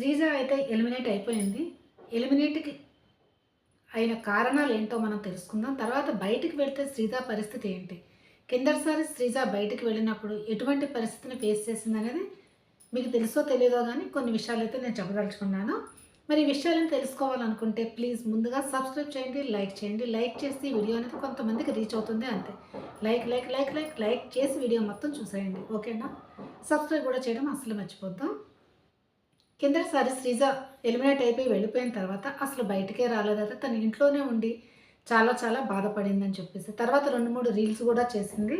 శ్రీజ అయితే ఎలిమినేట్ అయిపోయింది. ఎలిమినేట్కి అయిన కారణాలు ఏంటో మనం తెలుసుకుందాం. తర్వాత బయటికి వెళ్తే శ్రీజ పరిస్థితి ఏంటి? కిందటిసారి శ్రీజ బయటికి వెళ్ళినప్పుడు ఎటువంటి పరిస్థితిని ఫేస్ చేసింది అనేది మీకు తెలుసో తెలియదో కానీ కొన్ని విషయాలు అయితే నేను చెప్పదలుచుకున్నాను. మరి ఈ విషయాలను తెలుసుకోవాలనుకుంటే ప్లీజ్ ముందుగా సబ్స్క్రైబ్ చేయండి లైక్ చేయండి. లైక్ చేసి వీడియో అనేది కొంతమందికి రీచ్ అవుతుంది అంతే. Like like like like like చేసి వీడియో మొత్తం చూసేయండి. ఓకేనా సబ్స్క్రైబ్ కూడా చేయడం అసలు మర్చిపోద్దాం. కిందటిసారి శ్రీజ ఎలిమినేట్ అయిపోయి వెళ్ళిపోయిన తర్వాత అసలు బయటకే రాలేదట తన ఇంట్లోనే ఉండి చాలా చాలా బాధపడిందని చెప్పేసి. తర్వాత రెండు మూడు రీల్స్ కూడా చేసింది.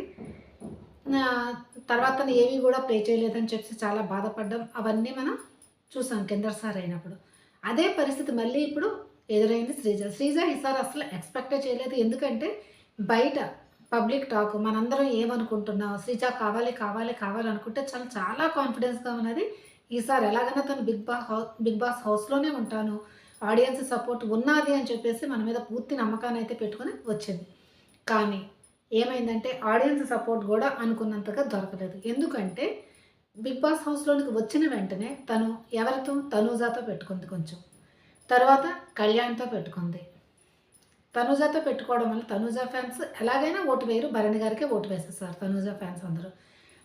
తర్వాత ఏమీ ఏవి కూడా ప్లే చేయలేదని చెప్పేసి చాలా బాధపడ్డం అవన్నీ మనం చూసాం కిందసారి అయినప్పుడు. అదే పరిస్థితి మళ్ళీ ఇప్పుడు ఎదురైంది శ్రీజ. శ్రీజ ఈసారి అసలు ఎక్స్పెక్టే చేయలేదు. ఎందుకంటే బయట పబ్లిక్ టాక్ మనందరం ఏమనుకుంటున్నాం? శ్రీజ కావాలి కావాలి కావాలి అనుకుంటే చాలా చాలా కాన్ఫిడెన్స్గా ఉన్నది. ఈసారి ఎలాగైనా తను బిగ్ బాస్ బిగ్ బాస్ హౌస్లోనే ఉంటాను. ఆడియన్స్ సపోర్ట్ ఉన్నది అని చెప్పేసి మన మీద పూర్తి నమ్మకాన్ని అయితే పెట్టుకుని వచ్చింది. కానీ ఏమైందంటే ఆడియన్స్ సపోర్ట్ కూడా అనుకున్నంతగా దొరకలేదు. ఎందుకంటే బిగ్ బాస్ హౌస్లోనికి వచ్చిన వెంటనే తను ఎవరితో? తనూజాతో పెట్టుకుంది కొంచెం. తర్వాత కళ్యాణ్తో పెట్టుకుంది. తనూజాతో పెట్టుకోవడం వల్ల తనూజా ఫ్యాన్స్ ఎలాగైనా ఓటు వేయరు. భరణి గారికే ఓటు వేసేస్తారు తనూజా ఫ్యాన్స్ అందరూ.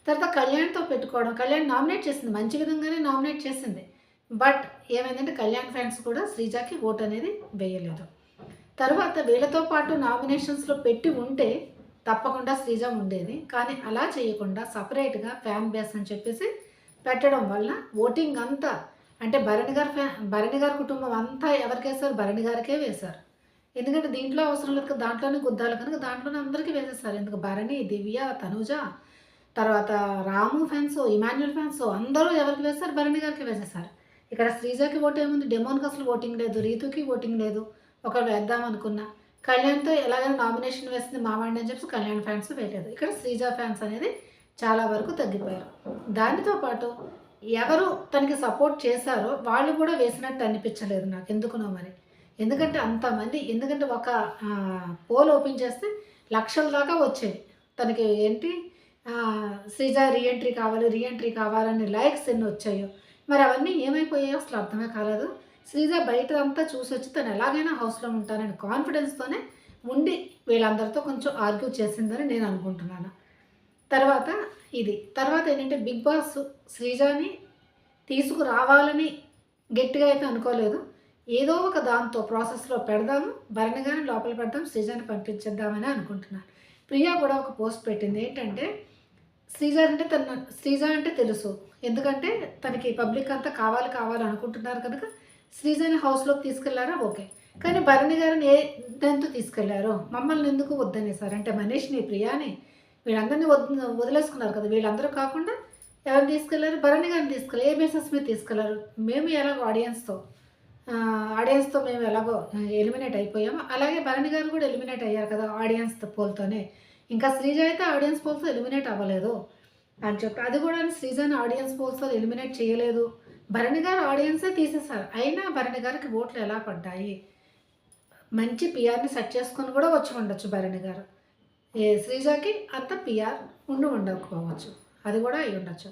తర్వాత కళ్యాణ్తో పెట్టుకోవడం. కళ్యాణ్ నామినేట్ చేసింది. మంచి విధంగానే నామినేట్ చేసింది. బట్ ఏమైందంటే కళ్యాణ్ ఫ్యాన్స్ కూడా శ్రీజాకి ఓట్ అనేది వేయలేదు. తర్వాత వీళ్ళతో పాటు నామినేషన్స్లో పెట్టి ఉంటే తప్పకుండా శ్రీజ ఉండేది. కానీ అలా చేయకుండా సపరేట్గా ఫ్యాన్ బేస్ అని చెప్పేసి పెట్టడం వల్ల ఓటింగ్ అంతా అంటే భరణి గారి ఫ్యా భరణి గారి కుటుంబం అంతా ఎవరికి వేశారు? భరణి గారికే వేశారు. ఎందుకంటే దీంట్లో అవసరం లేదు కదా, దాంట్లోనే గుద్దాలు కనుక దాంట్లోనే అందరికీ వేసేస్తారు. ఎందుకు? భరణి దివ్య తనుజ తర్వాత రాము ఫ్యాన్స్ ఇమాన్యుల్ ఫ్యాన్స్ అందరూ ఎవరికి వేస్తారు? భరణి గారికి వేసేసారు ఇక్కడ శ్రీజాకి ఓటు ఏముంది? డెమోన్కి అసలు ఓటింగ్ లేదు. రీతుకి ఓటింగ్ లేదు. ఒకరు వేద్దాం అనుకున్నా. కళ్యాణ్తో ఎలాగైనా నామినేషన్ వేసింది మావాడిని అని చెప్పి కళ్యాణ్ ఫ్యాన్స్ వేయలేదు. ఇక్కడ శ్రీజ ఫ్యాన్స్ అనేది చాలా వరకు తగ్గిపోయారు. దానితో పాటు ఎవరు తనకి సపోర్ట్ చేశారో వాళ్ళు కూడా వేసినట్టు అనిపించలేదు నాకు. ఎందుకునో మరి? ఎందుకంటే అంతమంది ఎందుకంటే ఒక పోల్ ఓపెన్ చేస్తే లక్షల దాకా వచ్చేది తనకి ఏంటి? శ్రీజ రీఎంట్రీ కావాలి రీఎంట్రీ కావాలని లైక్స్ ఎన్ని వచ్చాయో. మరి అవన్నీ ఏమైపోయాయో అసలు అర్థమే కాలేదు. శ్రీజ బయట అంతా చూసి వచ్చి తను ఎలాగైనా హౌస్లో ఉంటానని కాన్ఫిడెన్స్తోనే ఉండి వీళ్ళందరితో కొంచెం ఆర్గ్యూ చేసిందని నేను అనుకుంటున్నాను. తర్వాత ఇది. తర్వాత ఏంటంటే బిగ్ బాస్ శ్రీజాని తీసుకురావాలని గట్టిగా అయితే అనుకోలేదు. ఏదో ఒక దాంతో ప్రాసెస్లో పెడదాము భరణగానే లోపల పెడదాం శ్రీజాని పంపించేద్దామని అనుకుంటున్నాను. ప్రియా కూడా ఒక పోస్ట్ పెట్టింది. ఏంటంటే శ్రీజ అంటే తన శ్రీజ అంటే తెలుసు. ఎందుకంటే తనకి పబ్లిక్ అంతా కావాలి కావాలి అనుకుంటున్నారు కనుక శ్రీజని హౌస్లోకి తీసుకెళ్ళారా? ఓకే. కానీ భరణి గారిని ఏ దాంతో తీసుకెళ్ళారు? మమ్మల్ని ఎందుకు వద్దనేసారు అంటే మనీష్ని ప్రియాని వీళ్ళందరినీ వద్ వదిలేసుకున్నారు కదా. వీళ్ళందరూ కాకుండా ఎవరిని తీసుకెళ్ళారు? భరణి గారిని తీసుకెళ్ళారు ఏ బేసెస్ మీద తీసుకెళ్ళారు? మేము ఎలాగో ఆడియన్స్తో ఆడియన్స్తో మేము ఎలాగో ఎలిమినేట్ అయిపోయాము. అలాగే భరణి గారు కూడా ఎలిమినేట్ అయ్యారు కదా ఆడియన్స్ పోల్తోనే. ఇంకా శ్రీజ అయితే ఆడియన్స్ పోల్స్లో ఎలిమినేట్ అవ్వలేదు అని చెప్పి అది కూడా శ్రీజని ఆడియన్స్ పోల్స్లో ఎలిమినేట్ చేయలేదు. భరణి గారు ఆడియన్సే తీసేశారు. అయినా భరణి గారికి ఓట్లు ఎలా పడ్డాయి? మంచి పిఆర్ని సెట్ చేసుకొని కూడా వచ్చి ఉండొచ్చు భరణి గారు. ఏ శ్రీజకి అంత పిఆర్ ఉండి ఉండకపోవచ్చు. అది కూడా అయి ఉండొచ్చు.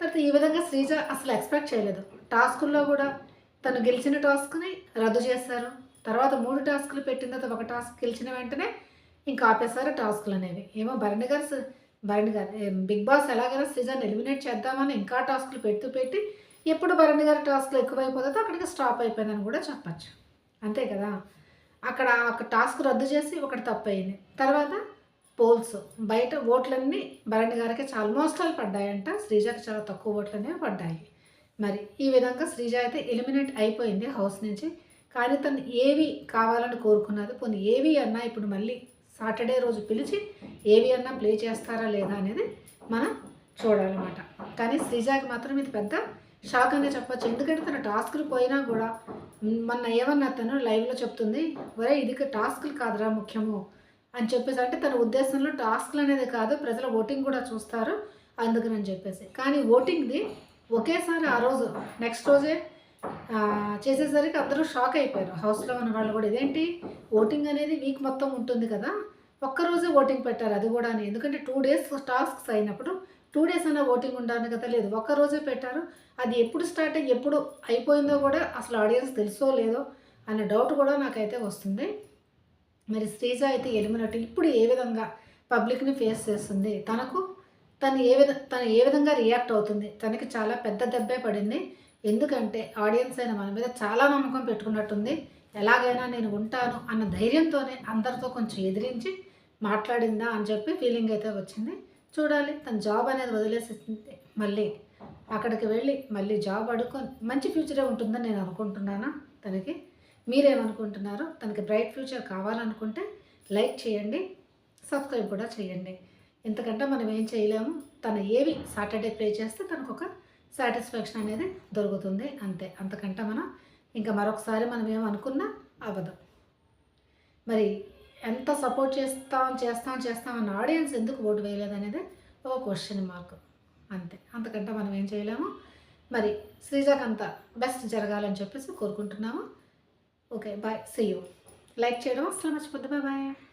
తర్వాత ఈ విధంగా శ్రీజ అసలు ఎక్స్పెక్ట్ చేయలేదు. టాస్కుల్లో కూడా తను గెలిచిన టాస్క్ని రద్దు చేశారు. తర్వాత మూడు టాస్కులు పెట్టిన తర్వాత ఒక టాస్క్ గెలిచిన వెంటనే ఇంకా ఆపేశారు టాస్క్లు అనేవి. ఏమో భరణి గారు భరణి గారు బిగ్ బాస్ ఎలాగైనా సీజన్ ఎలిమినేట్ చేద్దామని ఇంకా టాస్క్లు పెడుతూ పెట్టి ఎప్పుడు భరణి గారి టాస్క్లు ఎక్కువైపోతుందో అక్కడికి స్టాప్ అయిపోయిందని కూడా చెప్పచ్చు. అంతే కదా? అక్కడ ఒక టాస్క్ రద్దు చేసి ఒకటి తప్పు అయింది తర్వాత పోల్స్. బయట ఓట్లన్నీ భరణి గారికి ఆల్మోస్ట్ ఆల్ పడ్డాయంట. శ్రీజకి చాలా తక్కువ ఓట్లు అనేవి పడ్డాయి. మరి ఈ విధంగా శ్రీజ అయితే ఎలిమినేట్ అయిపోయింది హౌస్ నుంచి. కానీ తను ఏవి కావాలని కోరుకున్నది పోనీ ఏవి అన్నా ఇప్పుడు మళ్ళీ సాటర్డే రోజు పిలిచి ఏవి అన్నా ప్లే చేస్తారా లేదా అనేది మనం చూడాలన్నమాట. కానీ శ్రీజాకి మాత్రం ఇది పెద్ద షాక్ అనే చెప్పచ్చు. ఎందుకంటే తన టాస్క్లు పోయినా కూడా మొన్న ఏమన్నా తను లైవ్లో చెప్తుంది ఒరే ఇది టాస్క్లు కాదురా ముఖ్యము అని చెప్పేసి. అంటే తన ఉద్దేశంలో టాస్క్లు అనేది కాదు ప్రజల ఓటింగ్ కూడా చూస్తారు అందుకని చెప్పేసి. కానీ ఓటింగ్ది ఒకేసారి ఆ రోజు నెక్స్ట్ రోజే చేసేసరికి అందరూ షాక్ అయిపోయారు. హౌస్లో ఉన్న వాళ్ళు కూడా ఇదేంటి? ఓటింగ్ అనేది వీక్ మొత్తం ఉంటుంది కదా. ఒక్కరోజే ఓటింగ్ పెట్టారు అది కూడా ఎందుకంటే టూ డేస్ టాస్క్స్ అయినప్పుడు టూ డేస్ అయినా ఓటింగ్ ఉండాలి కదా లేదు. ఒక్క రోజే పెట్టారు. అది ఎప్పుడు స్టార్ట్ అయ్యి ఎప్పుడు అయిపోయిందో కూడా అసలు ఆడియన్స్ తెలుసో లేదో అనే డౌట్ కూడా నాకైతే వస్తుంది. మరి శ్రీజ అయితే ఎలిమినేట్ ఇప్పుడు ఏ విధంగా పబ్లిక్ని ఫేస్ చేస్తుంది? తనకు తను ఏ విధ తను ఏ విధంగా రియాక్ట్ అవుతుంది? తనకి చాలా పెద్ద దెబ్బే పడింది. ఎందుకంటే ఆడియన్స్ అయిన మన మీద చాలా నమ్మకం పెట్టుకున్నట్టుంది. ఎలాగైనా నేను ఉంటాను అన్న ధైర్యంతోనే అందరితో కొంచెం ఎదిరించి మాట్లాడిందా అని చెప్పి ఫీలింగ్ అయితే వచ్చింది. చూడాలి తన జాబ్ అనేది వదిలేసింది మళ్ళీ అక్కడికి వెళ్ళి మళ్ళీ జాబ్ అడుక్కొని మంచి ఫ్యూచరే ఉంటుందని నేను అనుకుంటున్నాను తనకి? మీరేమనుకుంటున్నారో తనకి బ్రైట్ ఫ్యూచర్ కావాలనుకుంటే లైక్ చేయండి సబ్స్క్రైబ్ కూడా చేయండి. ఎందుకంటే మనం ఏం చేయలేము. తను ఏవి సాటర్డే ప్లే చేస్తే తనకు ఒక సాటిస్ఫాక్షన్ అనేది దొరుకుతుంది అంతే. అంతకంటే మనం ఇంకా మరొకసారి మనం ఏమనుకున్నా అవ్వదు. మరి ఎంత సపోర్ట్ చేస్తాం చేస్తాం చేస్తాం అన్న ఆడియన్స్ ఎందుకు ఓటు వేయలేదు అనేది ఒక క్వశ్చన్ మార్క్ అంతే. అంతకంటే మనం ఏం చేయలేము. మరి శ్రీజాక్ అంతా బెస్ట్ జరగాలని చెప్పేసి కోరుకుంటున్నాము. Okay bye see you like చేయడం అసలు మర్చిపోద్దు. Bye bye